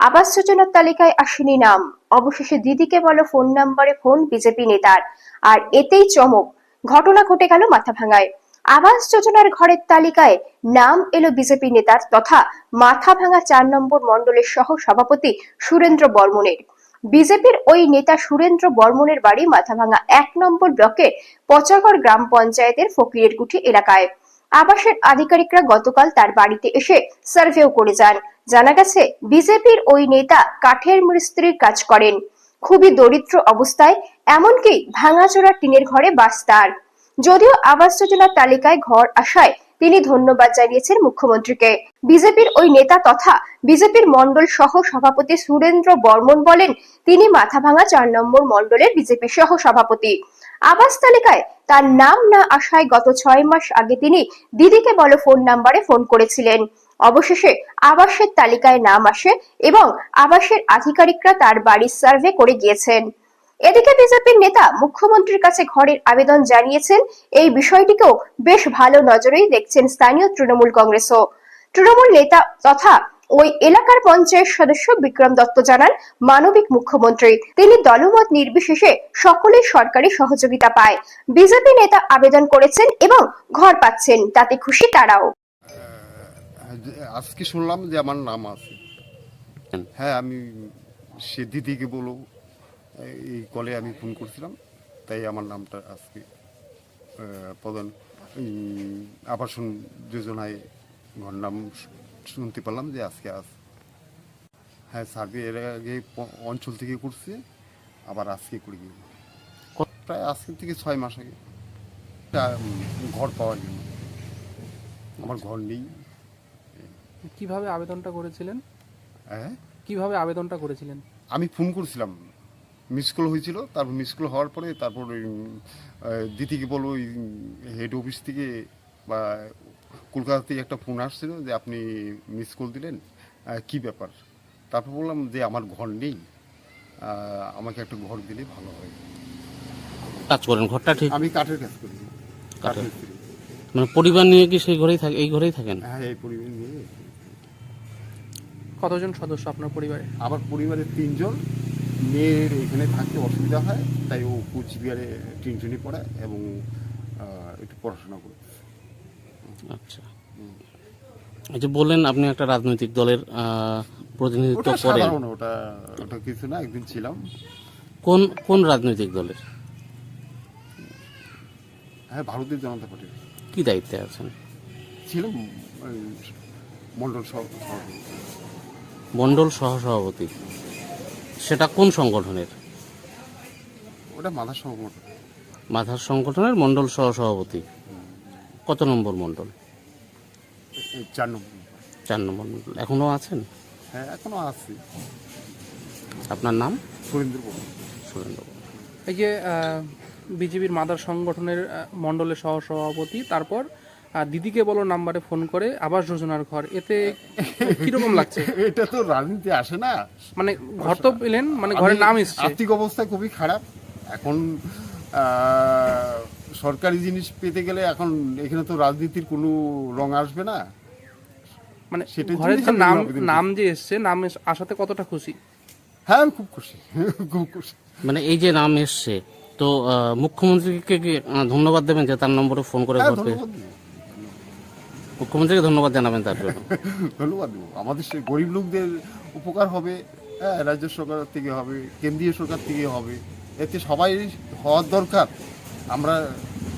আবাস যোজনার তালিকায় আসেনি নাম। অবশেষে দিদিকে বলো ফোন নাম্বারে ফোন বিজেপি নেতার। আর এতেই চমক। ঘটনা ঘটে গেল মাথাভাঙায়। আবাস যোজনার ঘরের তালিকায় নাম এলো বিজেপি নেতার তথা মাথাভাঙা চার নম্বর মণ্ডলের সহ সভাপতি সুরেন্দ্র বর্মনের। বিজেপির ওই নেতা সুরেন্দ্র বর্মনের বাড়ি মাথাভাঙা এক নম্বর ব্লকের পচাগড় গ্রাম পঞ্চায়েতের ফকিরের কুঠি এলাকায়। আবাসের আধিকারিকরা গতকাল তার বাড়িতে এসে সার্ভেও করে যান। জানা গেছে, বিজেপির ওই নেতা কাঠের মিস্ত্রির কাজ করেন। খুবই দরিদ্র অবস্থায়, এমনকি ভাঙাচোরা টিনের ঘরে বাস তার। যদিও আবাস যোজনার তালিকায় ঘর আসায় তিনি ধন্যবাদ জানিয়েছেন মুখ্যমন্ত্রীকে। বিজেপির ওই নেতা তথা বিজেপির মন্ডল সহ সভাপতি সুরেন্দ্র বর্মন বলেন, তিনি মাথাভাঙা চার নম্বর মন্ডলের বিজেপি সহ সভাপতি। আবাস তালিকায় তার নাম না আসায় গত ছয় মাস আগে তিনি দিদিকে বলো ফোন নাম্বারে ফোন করেছিলেন। অবশেষে আবাসের তালিকায় নাম আসে এবং আবাসের আধিকারিকরা তার বাড়ির সার্ভে করে গিয়েছেন। এদিকে বিজেপির নেতা মুখ্যমন্ত্রীর কাছে ঘরের আবেদন জানিয়েছেন। এই বিষয়টিকেও বেশ ভালো নজরেই দেখছেন স্থানীয় তৃণমূল কংগ্রেসও। তৃণমূল নেতা তথা ওই এলাকার পঞ্চায়েত সদস্য বিক্রম দত্ত জানান, মানবিক মুখ্যমন্ত্রী। তিনি দলমত নির্বিশেষে সকলের সরকারি সহযোগিতা পায়। বিজেপি নেতা আবেদন করেছেন এবং ঘর পাচ্ছেন, তাতে খুশি তারাও। আজকে শুনলাম যে আমার নাম আছে। হ্যাঁ আমি সে দিদিকে বলো এই কলে আমি ফোন করছিলাম তাই আমার নামটা আজকে প্রধান আবাসন যোজনায় ঘর নাম শুনতে পারলাম যে আজকে আস হ্যাঁ সার্ভে এর আগে অঞ্চল থেকে করছে আবার আজকে করে গেল। প্রায় আজকে থেকে ছয় মাস আগে। ঘর পাওয়ার জন্য। আমার ঘর নেই। কীভাবে আবেদনটা করেছিলেন? হ্যাঁ? কীভাবে আবেদনটা করেছিলেন? আমি ফোন করেছিলাম। মিস কল হয়েছিল তারপর মিস কল হওয়ার পরে তারপর দিদিকে বলো ওই হেড অফিস থেকে বা কলকাতা থেকে একটা ফোন আসছিল যে আপনি মিস কল দিলেন। কি ব্যাপার? তারপর বললাম যে আমার ঘর নেই। আমাকে একটা ঘর দিলে ভালো হয়। কাজ করেন ঘরটা ঠিক? আমি কাঠের কাজ করি। কাঠের। কাঠের মানে পরিবার নিয়ে কি সেই ঘরেই থাকে এই ঘরেই থাকেন? হ্যাঁ এই পরিবার নিয়ে। কতজন সদস্য আপনার পরিবারে? আমার পরিবারের তিনজন। মেয়ের এখানে থাকতে অসুবিধা হয় তাই ও কুচবিহারে টিউশনি পড়ে এবং একটু পড়াশোনা করে। আচ্ছা। এই যে বললেন আপনি একটা রাজনৈতিক দলের প্রতিনিধিত্ব করেন। ওটা ওটা কিছু না একদিন ছিলাম। কোন কোন রাজনৈতিক দলের? হ্যাঁ ভারতীয় জনতা পার্টির। কি দায়িত্বে আছেন? ছিলাম সহ সভাপতি। মন্ডল সহসভাপতি সেটা কোন সংগঠনের? ওটা মাথা সংগঠন। মাথার সংগঠনের মন্ডল সহসভাপতি। কত নম্বর মন্ডল? চার নম্বর। চার নম্বর মন্ডল। এখনও আছেন? হ্যাঁ এখনও আছে। আপনার নাম? সুরেন্দ্র সুরেন্দ্র। এই যে বিজেপির মাদার সংগঠনের মণ্ডলের সহসভাপতি তারপর আহ, দিদিকে বলো নাম্বারে ফোন করে আবাস যোজনার ঘর। এতে কীরকম লাগছে? এটা তো রাজনীতি আসে না। মানে ঘর তো পেলেন মানে ঘরের নাম এসছে। আর্থিক অবস্থা খুবই খারাপ। এখন সরকারি জিনিস পেতে গেলে এখন এখানে তো রাজনীতির কোনো রং আসবে না। মানে ঘরের যে নাম নাম যে এসছে নাম আসাতে কতটা খুশি? হ্যাঁ খুব খুশি। খুব খুশি। মানে এই যে নাম এসছে তো মুখ্যমন্ত্রীকে কি ধন্যবাদ দেবেন যে তার নম্বরে ফোন করে মুখ্যমন্ত্রীকে ধন্যবাদ জানাবেন তার জন্য। ধন্যবাদ দেবো। আমাদের সেই গরিব লোকদের উপকার হবে হ্যাঁ রাজ্য সরকার থেকে হবে কেন্দ্রীয় সরকার থেকে হবে। এতে সবাই হওয়ার দরকার। আমরা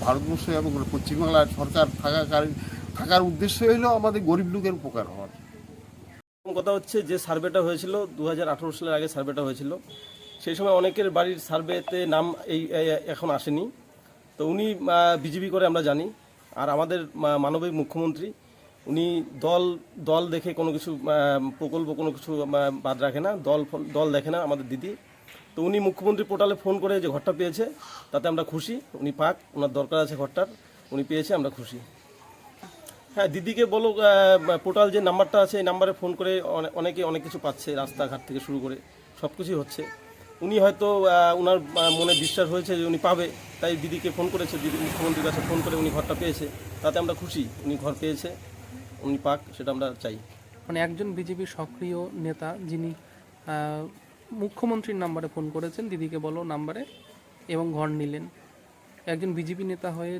ভারতবর্ষ এবং পশ্চিমবাংলার সরকার থাকাকালীন থাকার উদ্দেশ্য হলো আমাদের গরিব লোকের উপকার হওয়ার। প্রথম কথা হচ্ছে যে সার্ভেটা হয়েছিল দু হাজার আঠেরো সালের আগে সার্ভেটা হয়েছিল। সেই সময় অনেকের বাড়ির সার্ভেতে নাম এই এই- এখন আসেনি। তো উনি বিজেপি করে আমরা জানি। আর আমাদের মানবিক মুখ্যমন্ত্রী, উনি দল দল দেখে কোনো কিছু প্রকল্প কোনো কিছু বাদ রাখে না, দল দল দেখে না আমাদের দিদি। তো উনি মুখ্যমন্ত্রী পোর্টালে ফোন করে যে ঘরটা পেয়েছে, তাতে আমরা খুশি, উনি পাক, ওনার দরকার আছে ঘরটার, উনি পেয়েছে, আমরা খুশি। হ্যাঁ দিদিকে বলো পোর্টাল যে নাম্বারটা আছে, এই নাম্বারে ফোন করে অনেকে অনেক কিছু পাচ্ছে রাস্তাঘাট থেকে শুরু করে সব কিছুই হচ্ছে। উনি হয়তো উনার মনে বিশ্বাস হয়েছে যে উনি পাবে। তাই দিদিকে ফোন করেছে দিদি মুখ্যমন্ত্রীর কাছে ফোন করে উনি ঘরটা পেয়েছে। তাতে আমরা খুশি উনি ঘর পেয়েছে উনি পাক সেটা আমরা চাই। মানে একজন বিজেপির সক্রিয় নেতা যিনি মুখ্যমন্ত্রীর নাম্বারে ফোন করেছেন দিদিকে বলো নাম্বারে এবং ঘর নিলেন। একজন বিজেপি নেতা হয়ে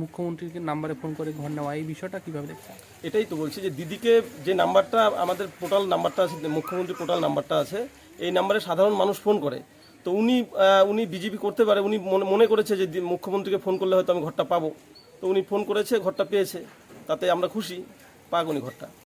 মুখ্যমন্ত্রীকে নাম্বারে ফোন করে ঘর নেওয়া এই বিষয়টা কীভাবে দেখছেন? এটাই তো বলছি যে দিদিকে যে নাম্বারটা আমাদের পোর্টাল নাম্বারটা আছে মুখ্যমন্ত্রী পোর্টাল নাম্বারটা আছে এই নাম্বারে সাধারণ মানুষ ফোন করে। তো উনি উনি বিজেপি করতে পারে, উনি মনে- করেছে যে মুখ্যমন্ত্রীকে ফোন করলে হয়তো আমি ঘরটা পাবো। তো উনি ফোন করেছে, ঘরটা পেয়েছে। তাতে আমরা খুশি পাক উনি ঘরটা।